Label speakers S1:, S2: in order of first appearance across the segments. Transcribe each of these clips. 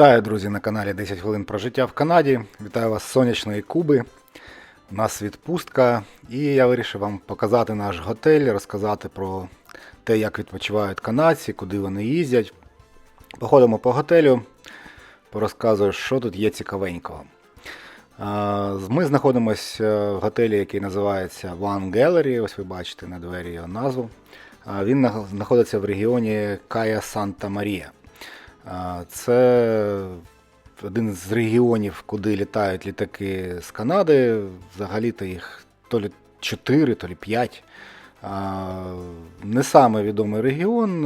S1: Вітаю, друзі, на каналі 10 хвилин про життя в Канаді. Вітаю вас з сонячної Куби. У нас відпустка, і я вирішив вам показати наш готель, розказати про те, як відпочивають канадці, куди вони їздять. Походимо по готелю, порозказую, що тут є цікавенького. Ми знаходимося в готелі, який називається One Gallery. Ось ви бачите на двері його назву. Він знаходиться в регіоні Кая Санта Марія. Це один з регіонів, куди літають літаки з Канади. Взагалі-то їх то лі 4, то лі 5. Не саме відомий регіон.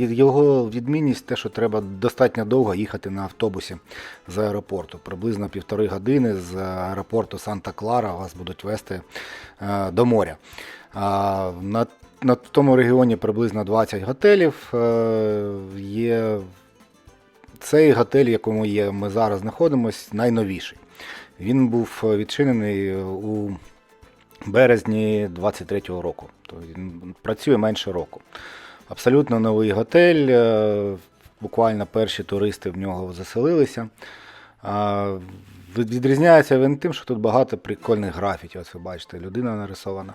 S1: Його відмінність те, що треба достатньо довго їхати на автобусі з аеропорту. Приблизно півтори години з аеропорту Санта-Клара вас будуть вести до моря. На, на тому регіоні приблизно 20 готелів. е, Є цей готель, в якому є, ми зараз знаходимося, найновіший. Він був відчинений у березні 23-го року. Тобто він працює менше року. Абсолютно новий готель. е, Буквально перші туристи в нього заселилися. Відрізняється він тим, що тут багато прикольних графіті. Ось ви бачите, людина нарисована.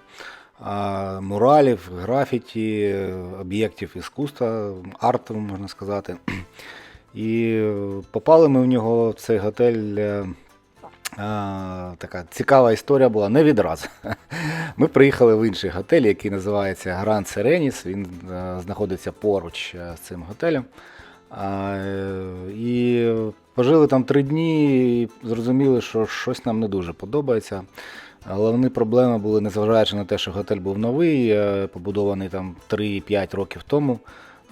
S1: Муралів, графіті, е, об'єктів іскусства, арту, можна сказати. І попали ми в нього в цей готель. а, така цікава історія була не відразу. Ми приїхали в інший готель, який називається Гранд Сереніс. Він е, знаходиться поруч е, з цим готелем. А, і пожили там три дні і зрозуміли, що щось нам не дуже подобається. Головні проблеми були, незважаючи на те, що готель був новий, е, побудований там 3-5 років тому.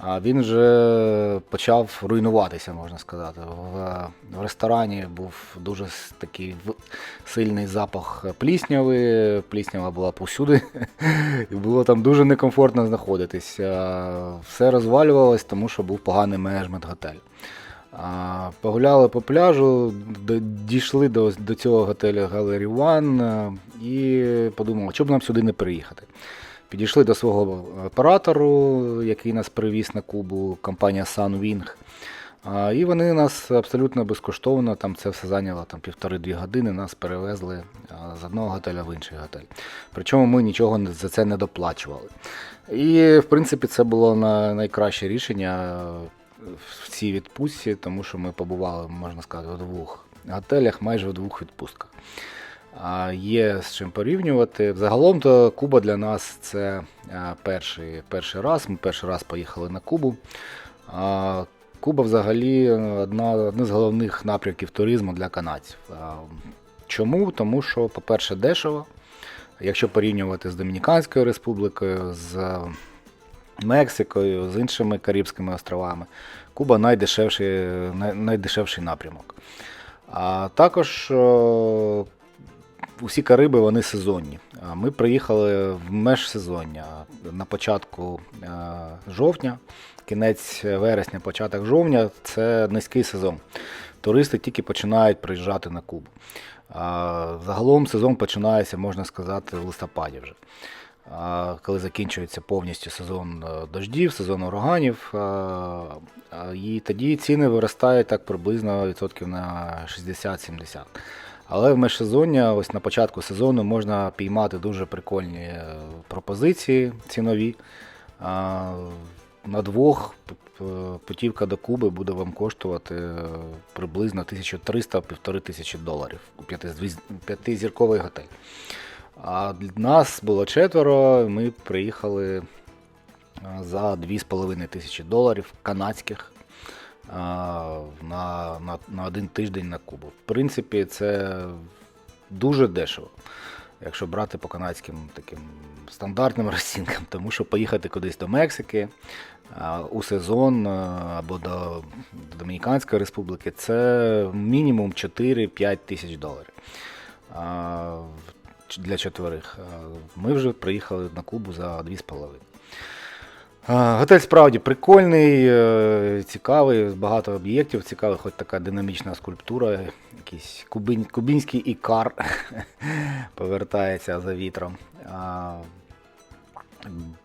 S1: А він вже почав руйнуватися, можна сказати. В, в ресторані був дуже такий сильний запах плісняви, пліснява була повсюди, і було там дуже некомфортно знаходитись. Все розвалювалось, тому що був поганий менеджмент готелю. А, Погуляли по пляжу, дійшли до, до цього готелю Gallery One і подумали, що б нам сюди не приїхати. Підійшли до свого оператору, який нас привіз на Кубу, компанія Sunwing. І вони нас абсолютно безкоштовно, там це все зайняло там півтори-дві години, нас перевезли з одного готеля в інший готель. Причому ми нічого за це не доплачували. І, в принципі, це було найкраще рішення е, в цій відпустці, тому що ми побували, можна сказати, у двох готелях, майже в двох відпустках. Є з чим порівнювати. Загалом то Куба для нас це перший, перший раз. Ми перший раз поїхали на Кубу. Куба взагалі одна, один з головних напрямків туризму для канадців. Чому? Тому що, по-перше, дешево. Якщо порівнювати з Домініканською республікою, з Мексикою, з іншими Карибськими островами, Куба найдешевший, най, найдешевший напрямок. А також усі Кариби вони сезонні. Ми приїхали в межсезоння на початку е, жовтня, кінець вересня, початок жовтня це низький сезон. Туристи тільки починають приїжджати на Кубу. Загалом сезон починається, можна сказати, в листопаді вже. Коли закінчується повністю сезон е, дождів, сезон ураганів, а, і тоді ціни виростають так приблизно відсотків на 60-70. Але в межсезоння, ось на початку сезону, можна піймати дуже прикольні е, пропозиції цінові. На двох п- п- путівка до Куби буде вам коштувати е, приблизно 1300-1500 доларів у п'ятизірковий готель. А нас було четверо, ми приїхали за 2,5 тисячі доларів канадських а, на, на, один тиждень на Кубу. В принципі, це дуже дешево, якщо брати по канадським таким стандартним розцінкам, тому що поїхати кудись до Мексики а, у сезон а, або до Домініканської республіки це мінімум 4-5 тисяч доларів. А, Для чотверих. А, Ми вже приїхали на Кубу за 2,5. Готель справді прикольний, е, цікавий, багато об'єктів цікавих, хоч така динамічна скульптура, якийсь кубин, кубінський ікар повертається за вітром.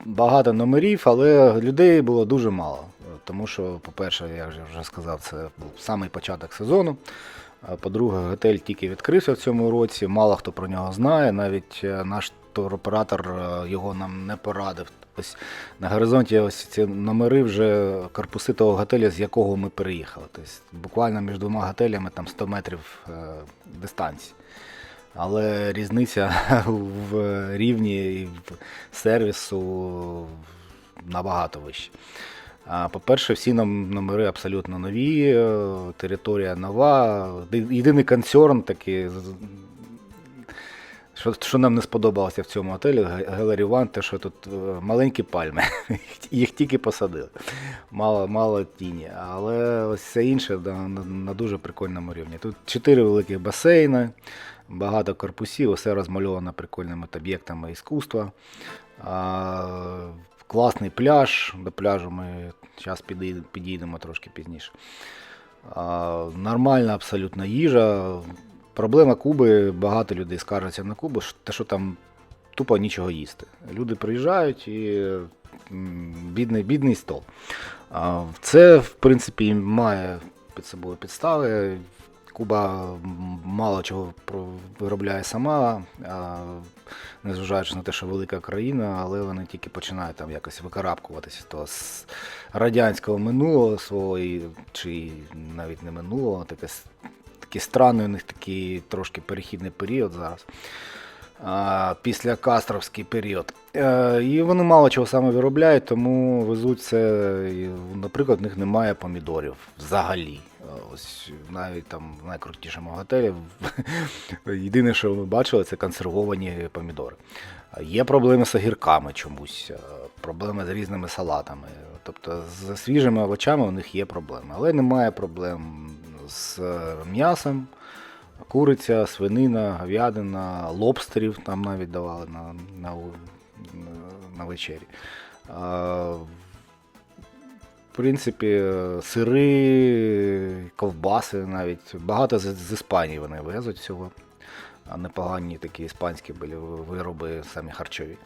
S1: Багато номерів, але людей було дуже мало. тому що, по-перше, я вже вже сказав, це був самий початок сезону. По-друге, готель тільки відкрився в цьому році. Мало хто про нього знає. Навіть е, наш туроператор е, його нам не порадив. Ось на горизонті ось ці номери вже корпуси того готеля, з якого ми переїхали. Тобто буквально між двома готелями там 100 метрів е, дистанції. Але різниця в рівні і сервісу набагато вища. По-перше, всі нам номери абсолютно нові, е, територія нова. Єдиний концерн такий, що, що нам не сподобалося в цьому готелі, Ге- Gallery One, те, що тут е, маленькі пальми, їх тільки посадили. Мало, мало тіні. Але ось все інше на, на дуже прикольному рівні. Тут чотири великих басейни, багато корпусів, усе розмальовано прикольними об'єктами іскусства. А, класний пляж. До пляжу ми зараз підійдемо трошки пізніше. А, нормальна абсолютно їжа. Проблема Куби, багато людей скаржаться на Кубу, те, що там тупо нічого їсти. Люди приїжджають і бідний, бідний стол. Це, в принципі, має під собою підстави. Куба мало чого виробляє сама, незважаючи на те, що велика країна, але вони тільки починають там якось викарабкуватися з з радянського минулого свого, чи навіть не минулого, таке, с- такий странний у них такий трошки перехідний період зараз. Після Кастровський період. Е, і вони мало чого саме виробляють, тому везуть це. Наприклад, в них немає помідорів взагалі. Е, Ось навіть там в найкрутішому готелі. Єдине, що ми бачили, це консервовані помідори. Є проблеми з огірками чомусь, е, проблеми з різними салатами. Тобто з свіжими овочами у них є проблеми, але немає проблем з м'ясом. Куриця, свинина, говядина, лобстерів там навіть давали на, на, на вечері. В принципі, сири, ковбаси навіть. Багато з, з Іспанії вони везуть всього. Непогані такі іспанські були вироби, самі харчові.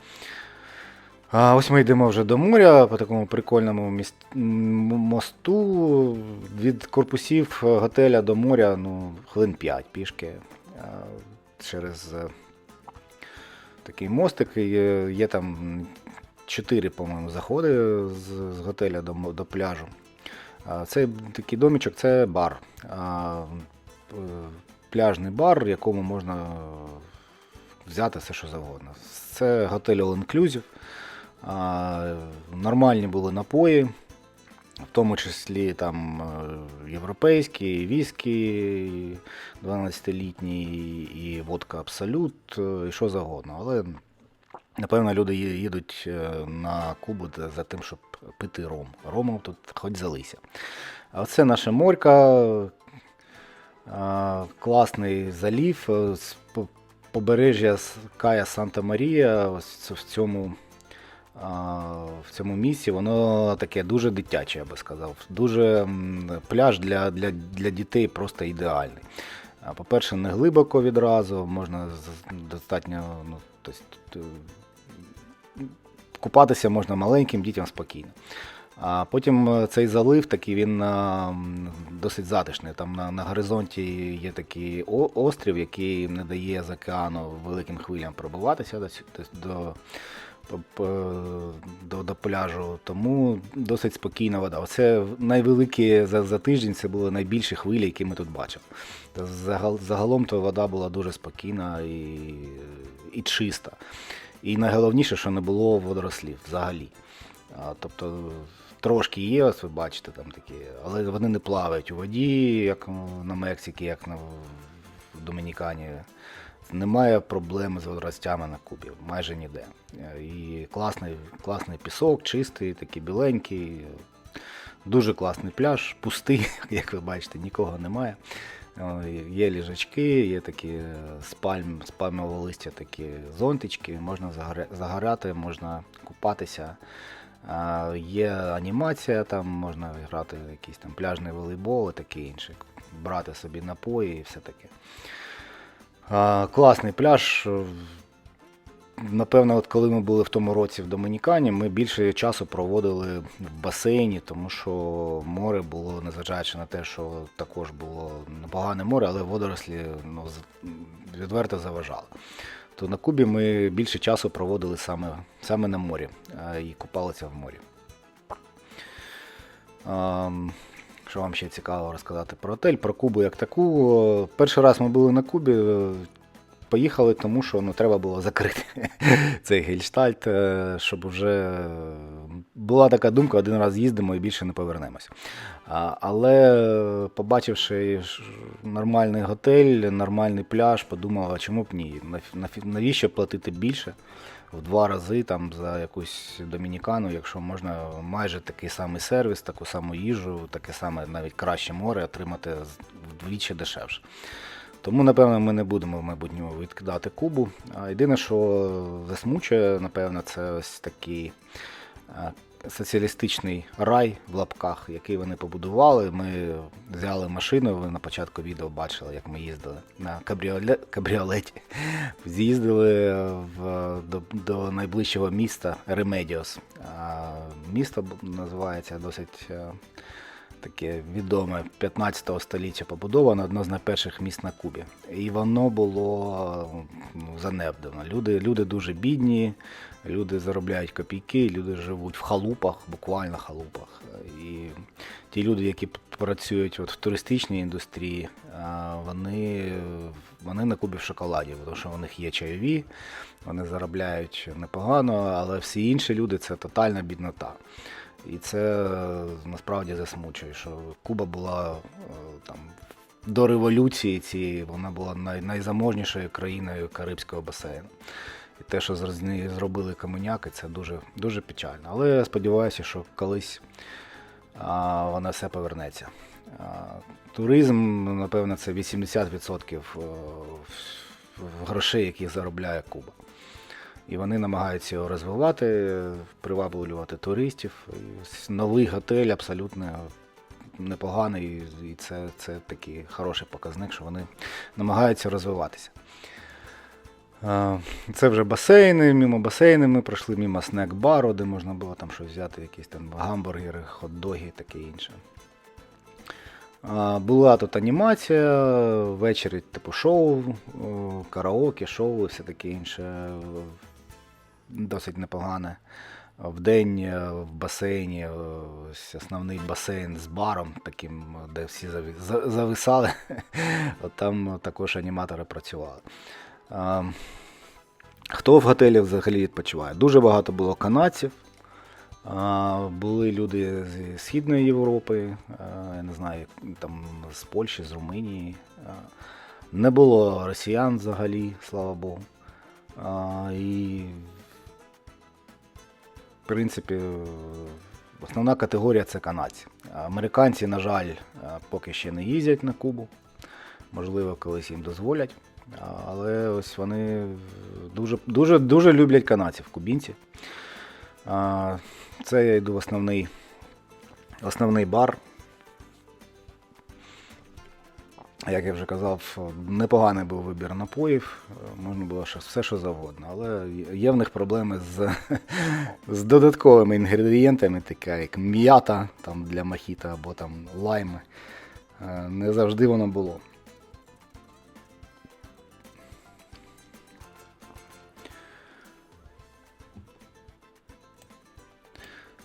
S1: А ось ми йдемо вже до моря по такому прикольному міст... мосту. Від корпусів готеля до моря ну, хвилин 5 пішки. Через е, такий мостик. Є, є там 4, по-моєму, заходи з, з готеля до, до пляжу. Цей такий домічок це бар. Е, Пляжний бар, в якому можна взяти все, що завгодно. Це готель All Inclusive. Нормальні були напої, в тому числі там е, європейські, віскі 12-літні, і водка Абсолют, е, і що завгодно. Але напевно люди їдуть е, на Кубу за тим, щоб пити ром. Ромом тут хоч залися. А це наша морька. Класний залів. з Побережжя Кая Санта Марія. Ось в цьому в цьому місці воно таке дуже дитяче, я би сказав. Дуже пляж для, для, для дітей просто ідеальний. По-перше, не глибоко відразу, можна достатньо ну, тобто, купатися можна маленьким дітям спокійно. А потім е, цей залив такий він досить затишний. Там на, на горизонті є такий острів, який не дає з океану великим хвилям пробиватися до, до, до, до пляжу. Тому досить спокійна вода. Оце найвеликі за, за тиждень це були найбільші хвилі, які ми тут бачили. Загал, загалом то вода була дуже спокійна і, і чиста. І найголовніше, що не було водорослів взагалі. А, тобто трошки є, ось ви бачите, там такі, але вони не плавають у воді, як на Мексиці, як на в Домінікані. Немає проблем з водоростями на Кубі, майже ніде. Е, І класний, класний пісок, чистий, такий біленький. Дуже класний пляж, пустий, як ви бачите, нікого немає. Є ліжачки, є такі е, з пальм, з пальмового листя такі зонтички, можна загоряти, можна купатися. Є анімація, там можна грати якийсь там пляжний волейбол і таке інше. Брати собі напої і все таке. А, Класний пляж. е, напевно, от коли ми були в тому році в Домінікані, ми більше часу проводили в басейні, тому що море було, незважаючи на те, що також було непогане море, але водорослі ну, відверто заважали. То на Кубі ми більше часу проводили саме, саме на морі а, і купалися в морі. Що вам ще цікаво розказати про готель, про Кубу як таку. Перший раз ми були на Кубі, е, поїхали, тому що ну, треба було закрити цей гельштальт, е, щоб вже е, була така думка, один раз їздимо і більше не повернемось. Але побачивши нормальний готель, нормальний пляж, подумав, а чому б ні? Навіщо платити більше? В два рази там за якусь домінікану, якщо можна майже такий самий сервіс, таку саму їжу, таке саме навіть краще море отримати вдвічі дешевше. Тому, напевно, ми не будемо в майбутньому відкидати Кубу. А єдине, що засмучує, напевно, це ось такий а, соціалістичний рай в лапках, який вони побудували. Ми взяли машину, ви на початку відео бачили, як ми їздили на кабріоле... кабріолеті. З'їздили в, до, до найближчого міста Ремедіос. Місто називається досить. е, таке відоме 15 століття побудоване, одне з найперших міст на Кубі. І воно було занедбано. Люди, люди дуже бідні, люди заробляють копійки, люди живуть в халупах, буквально халупах. І ті люди, які працюють от в туристичній індустрії, вони, вони на Кубі в шоколаді, тому що у них є чайові, вони заробляють непогано, але всі інші люди це тотальна біднота. І це насправді засмучує, що Куба була е, там до революції цієї, вона була най, найзаможнішою країною Карибського басейну. Те, що зробили каменяки, це дуже, дуже печально. Але я сподіваюся, що колись а, воно все повернеться. А, туризм, напевно, це 80% е, грошей, які заробляє Куба. І вони намагаються його розвивати, приваблювати туристів. І новий готель абсолютно непоганий, і це, це такий хороший показник, що вони намагаються розвиватися. Це вже басейни, мимо басейни ми пройшли, мимо снек-бару, де можна було там щось взяти, якісь там гамбургери, хот-доги і таке інше. Була тут анімація, ввечері типу шоу, караоке, шоу і все таке інше. Досить непогане. Вдень е, в басейні, е, ось основний басейн з баром, таким, де всі зависали. От там також аніматори працювали. Хто в готелі взагалі відпочиває? Дуже багато було канадців. Були люди з Східної Європи, я не знаю, там з Польщі, з Румунії. Не було росіян взагалі, слава Богу. І, в принципі, основна категорія це канадці. Американці, на жаль, поки ще не їздять на Кубу. Можливо, колись їм дозволять. Але ось вони дуже, дуже, дуже люблять канадців, кубінці. Це я йду в основний, основний бар. Як я вже казав, непоганий був вибір напоїв, можна було все, що завгодно. Але є в них проблеми з, з додатковими інгредієнтами, така як м'ята там, для мохіта або там лайми. Е, Не завжди воно було.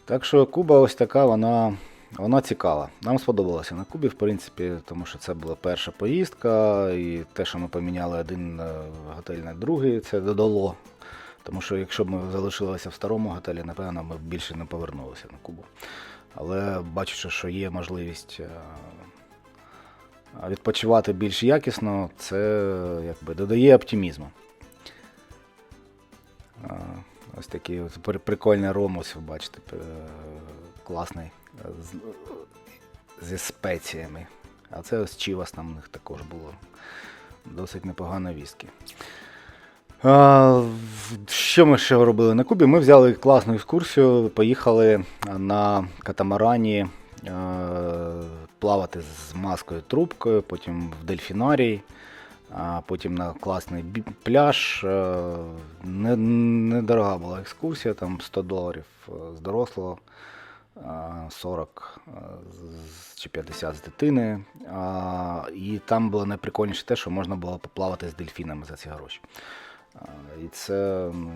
S1: Так що Куба ось така, вона, вона цікава. Нам сподобалося на Кубі, в принципі, тому що це була перша поїздка, і те, що ми поміняли один е, готель на другий, це додало. Тому що якщо б ми залишилися в старому готелі, напевно, ми б більше не повернулися на Кубу. Але бачучи, що є можливість е, відпочивати більш якісно, це е, якби додає оптимізму. Ось такий от прикольний ромус, ви бачите, класний е, з- зі спеціями. А це ось чівас там у них також було. Досить непогано віскі. А, що ми ще робили на Кубі? Ми взяли класну екскурсію, поїхали на катамарані е, плавати з маскою трубкою, потім в дельфінарій. А потім на класний пляж. Е, Не, недорога була екскурсія, там 100 доларів е, з дорослого, 40 е, чи 50 з дитини. І там було найприкольніше те, що можна було поплавати з дельфінами за ці гроші. І це ну,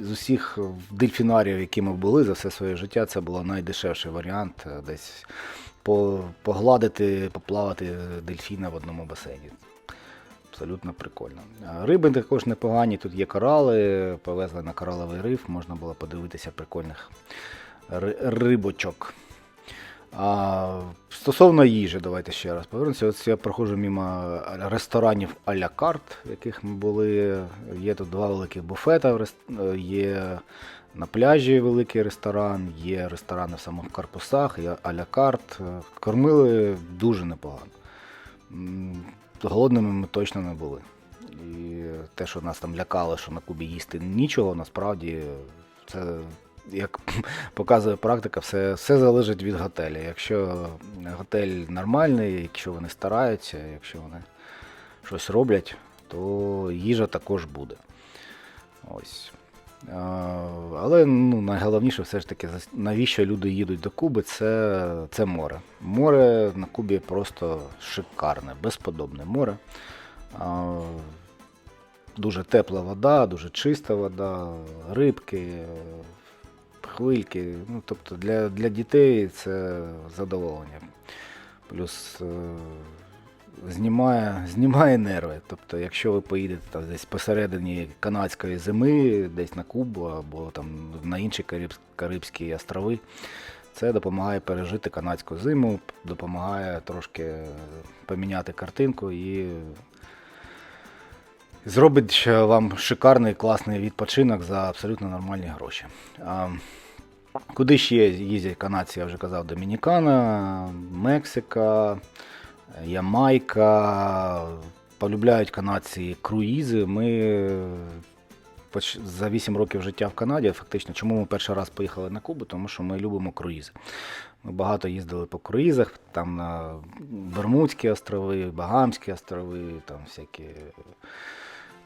S1: з усіх дельфінарів, які ми були за все своє життя, це було найдешевший варіант десь погладити, поплавати дельфіна в одному басейні. Абсолютно прикольно. Риби також непогані, тут є корали, повезли на кораловий риф, можна було подивитися прикольних рибочок. А, стосовно їжі, давайте ще раз повернемося. Ось я проходжу мимо ресторанів а-ля карт, в яких ми були. Є тут два великих буфета, є на пляжі великий ресторан, є ресторани в самих корпусах, є а-ля карт. Кормили дуже непогано. Голодними ми точно не були. І те, що нас там лякало, що на Кубі їсти нічого, насправді це, як показує практика, все, все залежить від готелю. Якщо готель нормальний, якщо вони стараються, якщо вони щось роблять, то їжа також буде. Ось. Але ну, найголовніше все ж таки, навіщо люди їдуть до Куби, це, це море. Море на Кубі просто шикарне, безподобне море. Дуже тепла вода, дуже чиста вода, рибки, хвильки. Ну, тобто для, для дітей це задоволення. Плюс е, знімає, знімає нерви. Тобто, якщо ви поїдете там, десь посередині канадської зими, десь на Кубу або там на інші Кариб- Карибські острови, це допомагає пережити канадську зиму, допомагає трошки поміняти картинку і зробить вам шикарний класний відпочинок за абсолютно нормальні гроші. Куди ще їздять канадці, я вже казав, Домінікана, Мексика, Ямайка. Полюбляють канадці круїзи. Ми за 8 років життя в Канаді, фактично, чому ми перший раз поїхали на Кубу? Тому що ми любимо круїзи. Ми багато їздили по круїзах, там на Бермудські острови, Багамські острови, там всякі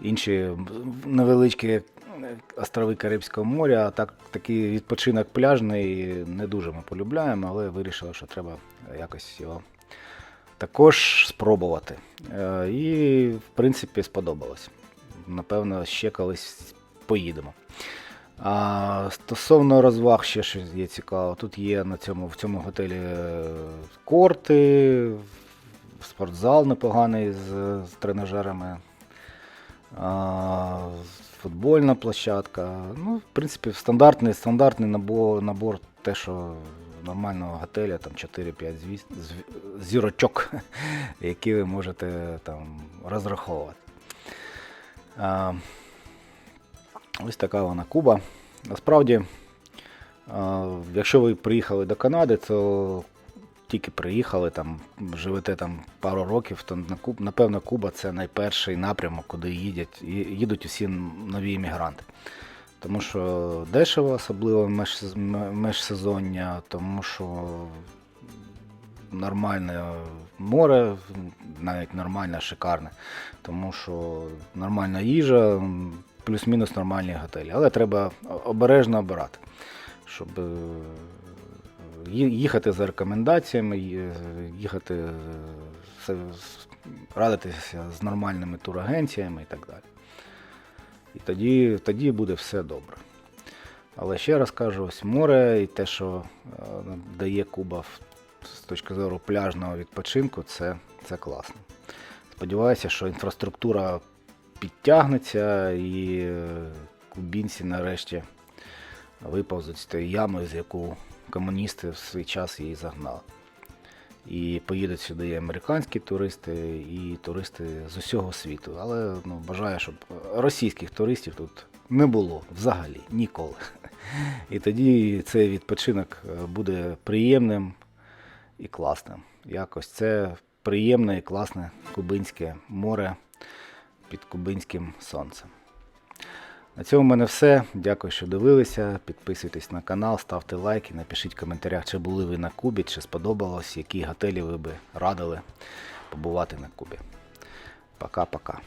S1: інші невеличкі острови Карибського моря. Так, такий відпочинок пляжний не дуже ми полюбляємо, але вирішили, що треба якось його також спробувати. Е, І, в принципі, сподобалось. Напевно, ще колись поїдемо. А стосовно розваг, ще щось є цікаво. Тут є на цьому, в цьому готелі е, корти, спортзал непоганий з, з тренажерами, а, футбольна площадка. Ну, в принципі, стандартний, стандартний набор, набор те, що нормального готеля, там 4-5 звіз- зірочок, які ви можете там розраховувати. Ось така вона Куба. Насправді, якщо ви приїхали до Канади, то тільки приїхали, там, живете там пару років, то напевно, Куба це найперший напрямок, куди їдять, їдуть усі нові іммігранти. Тому що дешево, особливо меж- межсезоння, тому що нормальне море, навіть нормальне, шикарне, тому що нормальна їжа, плюс-мінус нормальні готелі. Але треба обережно обирати, щоб е, їхати за рекомендаціями, їхати, е, радитися з нормальними турагенціями і так далі. І тоді, тоді буде все добре. Але ще раз кажу, ось море і те, що е, дає Куба з точки зору пляжного відпочинку, це, це класно. Сподіваюся, що інфраструктура підтягнеться і е, кубінці нарешті виповзуть з тієї ями, з яку комуністи в свій час її загнали. І поїдуть сюди і американські туристи, і туристи з усього світу. Але ну, бажаю, щоб російських туристів тут не було взагалі ніколи. І тоді цей відпочинок е, буде приємним і класним. Якось це приємне і класне кубинське море під кубинським сонцем. На цьому в мене все. Дякую, що дивилися. Підписуйтесь на канал, ставте лайки, напишіть в коментарях, чи були ви на Кубі, чи сподобалось, які готелі ви би радили побувати на Кубі. Пока-пока.